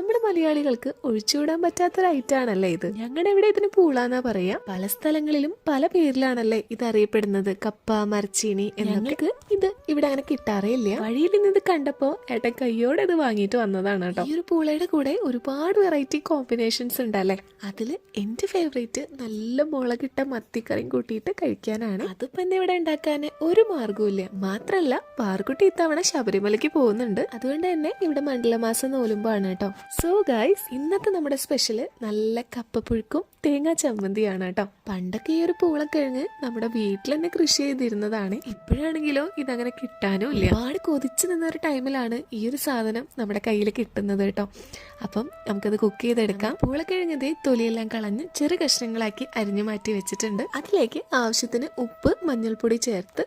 നമ്മുടെ മലയാളികൾക്ക് ഒഴിച്ചുവിടാൻ പറ്റാത്തൊരു ഐറ്റം ആണല്ലേ ഇത്? ഞങ്ങളുടെ ഇവിടെ ഇതിന് പൂളാന്നാ പറയാ. പല സ്ഥലങ്ങളിലും പല പേരിലാണല്ലേ ഇത് അറിയപ്പെടുന്നത്. കപ്പ മരച്ചീനി എന്നൊക്കെ. ഇത് ഇവിടെ അങ്ങനെ കിട്ടാറേ ഇല്ല. വഴിയിൽ നിന്ന് ഇത് കണ്ടപ്പോ ഏട്ടൻ കയ്യോടെ ഇത് വാങ്ങിയിട്ട് വന്നതാണ് കേട്ടോ. ഈ ഒരു പൂളയുടെ കൂടെ ഒരുപാട് വെറൈറ്റി കോമ്പിനേഷൻസ് ഉണ്ടല്ലേ? അതിൽ എന്റെ ഫേവറേറ്റ് നല്ല മുളകിട്ട മത്തിക്കറിയും കൂട്ടിയിട്ട് കഴിക്കാനാണ്. അതിപ്പോ എന്നെ ഇവിടെ ഉണ്ടാക്കാൻ ഒരു മാർഗവും മാത്രല്ല പാർക്കുട്ടി ഇത്തവണ ശബരിമലയ്ക്ക് പോകുന്നുണ്ട്. അതുകൊണ്ട് തന്നെ ഇവിടെ മണ്ഡലമാസം നോലുമ്പാണ് കേട്ടോ. സോ ഗായ്സ് ഇന്നത്തെ നമ്മുടെ സ്പെഷ്യൽ നല്ല കപ്പപ്പുഴുക്കും തേങ്ങാ ചമ്മന്തിയാണ് കേട്ടോ. പണ്ടൊക്കെ ഈ ഒരു പൂളക്കിഴങ്ങ് നമ്മുടെ വീട്ടിൽ തന്നെ കൃഷി ചെയ്തിരുന്നതാണ്. ഇപ്പോഴാണെങ്കിലോ ഇതങ്ങനെ കിട്ടാനും ഇല്ല. ഒരുപാട് കൊതിച്ചു നിന്ന ഒരു ടൈമിലാണ് ഈ ഒരു സാധനം നമ്മുടെ കയ്യിൽ കിട്ടുന്നത് കേട്ടോ. അപ്പം നമുക്കത് കുക്ക് ചെയ്തെടുക്കാം. പൂളക്കിഴങ്ങ് തൊലിയെല്ലാം കളഞ്ഞ് ചെറു കഷ്ണങ്ങളാക്കി അരിഞ്ഞു മാറ്റി വെച്ചിട്ടുണ്ട്. അതിലേക്ക് ആവശ്യത്തിന് ഉപ്പ് മഞ്ഞൾപ്പൊടി ചേർത്ത്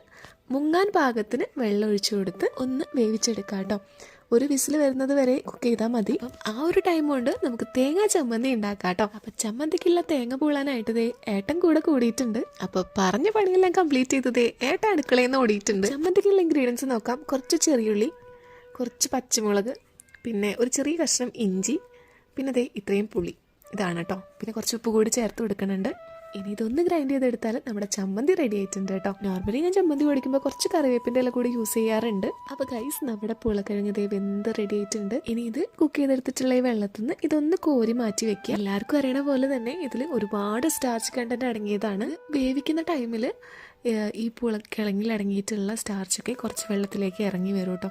മുങ്ങാൻ പാകത്തിന് വെള്ളം ഒഴിച്ചു കൊടുത്ത് ഒന്ന് വേവിച്ചെടുക്കാം കേട്ടോ. ഒരു വിസിൽ വരുന്നത് വരെ കുക്ക് ചെയ്താൽ മതി. ആ ഒരു ടൈം കൊണ്ട് നമുക്ക് തേങ്ങ ചമ്മന്തി ഉണ്ടാക്കാം കേട്ടോ. അപ്പൊ ചമ്മന്തിക്കുള്ള തേങ്ങ പൂളാനായിട്ട് ദേ ഏട്ടൻ കൂടെ കൂടിയിട്ടുണ്ട്. അപ്പൊ പറഞ്ഞ പണിയെല്ലാം കംപ്ലീറ്റ് ചെയ്തത് ഏട്ടൻ അടുക്കളയിൽ നിന്ന് ഓടിയിട്ടുണ്ട്. ചമ്മന്തിക്കുള്ള ഇൻഗ്രീഡിയൻസ് നോക്കാം. കുറച്ച് ചെറിയുള്ളി കുറച്ച് പച്ചമുളക് പിന്നെ ഒരു ചെറിയ കഷ്ണം ഇഞ്ചി പിന്നെ ദേ ഇത്രയും പുളി. ഇതാണ് കേട്ടോ. പിന്നെ കുറച്ച് ഉപ്പ് കൂടി ചേർത്ത് കൊടുക്കുന്നുണ്ട്. ഇനി ഇതൊന്ന് ഗ്രൈൻഡ് ചെയ്തെടുത്താൽ നമ്മുടെ ചമ്മന്തി റെഡി ആയിട്ടുണ്ട് കേട്ടോ. നോർമലി ഞാൻ ചമ്മന്തി പൊടിക്കുമ്പോൾ കുറച്ച് കറിവേപ്പിന്റെ ഇല കൂടി യൂസ് ചെയ്യാറുണ്ട്. അപ്പോൾ ഗൈസ് നമ്മുടെ പുളക്കിഴങ്ങ് ദേ വെന്ത് റെഡി ആയിട്ടുണ്ട്. ഇനി ഇത് കുക്ക് ചെയ്തെടുത്തിട്ടുള്ള ഈ വെള്ളത്തിൽ നിന്ന് ഇതൊന്ന് കോരി മാറ്റി വെക്കുക. എല്ലാവർക്കും അറിയണ പോലെ തന്നെ ഇതിൽ ഒരുപാട് സ്റ്റാർച്ച് കണ്ടന്റ് അടങ്ങിയതാണ്. വേവിക്കുന്ന ടൈമിൽ ഈ പുളക്കിഴങ്ങിൽ അടങ്ങിയിട്ടുള്ള സ്റ്റാർച്ചൊക്കെ കുറച്ച് വെള്ളത്തിലേക്ക് ഇറങ്ങി വരും കേട്ടോ.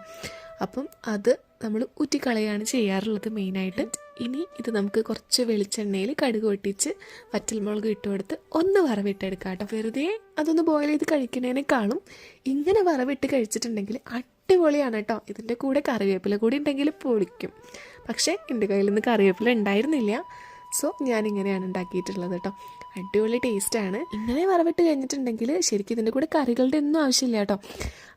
അപ്പം അത് നമ്മൾ ഊറ്റിക്കളയാണ് ചെയ്യാറുള്ളത് മെയിനായിട്ട്. ഇനി ഇത് നമുക്ക് കുറച്ച് വെളിച്ചെണ്ണയിൽ കടുക് പൊട്ടിച്ച് വറ്റൽമുളക് ഇട്ട് കൊടുത്ത് ഒന്ന് വറവിട്ടെടുക്കാം കേട്ടോ. വെറുതെ അതൊന്ന് ബോയിൽ ചെയ്ത് കഴിക്കുന്നതിനേക്കാളും ഇങ്ങനെ വറവിട്ട് കഴിച്ചിട്ടുണ്ടെങ്കിൽ അടിപൊളിയാണ് കേട്ടോ. ഇതിന്റെ കൂടെ കറിവേപ്പില കൂടി ഉണ്ടെങ്കിൽ പൊളിക്കും. പക്ഷേ എന്റെ കയ്യിൽ നിന്ന് കറിവേപ്പില ഉണ്ടായിരുന്നില്ല. സോ ഞാനിങ്ങനെയാണ് ഉണ്ടാക്കിയിട്ടുള്ളത് കേട്ടോ. അടിപൊളി ടേസ്റ്റാണ് ഇങ്ങനെ വറവിട്ട് കഴിഞ്ഞിട്ടുണ്ടെങ്കിൽ ശരിക്കും ഇതിന്റെ കൂടെ കറികളുടെ ഒന്നും ആവശ്യമില്ല കേട്ടോ.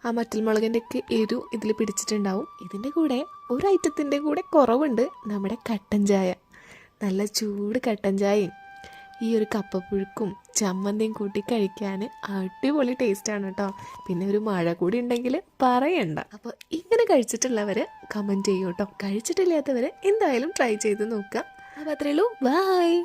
ആ മറ്റൽമുളകിന്റെയൊക്കെ എരു ഇതിൽ പിടിച്ചിട്ടുണ്ടാവും. ഇതിന്റെ കൂടെ ഒരു ഐറ്റത്തിന്റെ കൂടെ കുറവുണ്ട് നമ്മുടെ കട്ടൻ ചായ. നല്ല ചൂട് കട്ടൻ ചായയും ഈ ഒരു കപ്പപ്പുഴുക്കും ചമ്മന്തിയും കൂട്ടി കഴിക്കാൻ അടിപൊളി ടേസ്റ്റാണ് കേട്ടോ. പിന്നെ ഒരു മഴ കൂടി ഉണ്ടെങ്കിൽ പറയണ്ട. അപ്പോൾ ഇങ്ങനെ കഴിച്ചിട്ടുള്ളവർ കമന്റ് ചെയ്യൂ കേട്ടോ. കഴിച്ചിട്ടില്ലാത്തവർ എന്തായാലും ട്രൈ ചെയ്ത് നോക്കുക. അപ്പോൾ അത്രയേ ഉള്ളൂ. ബൈ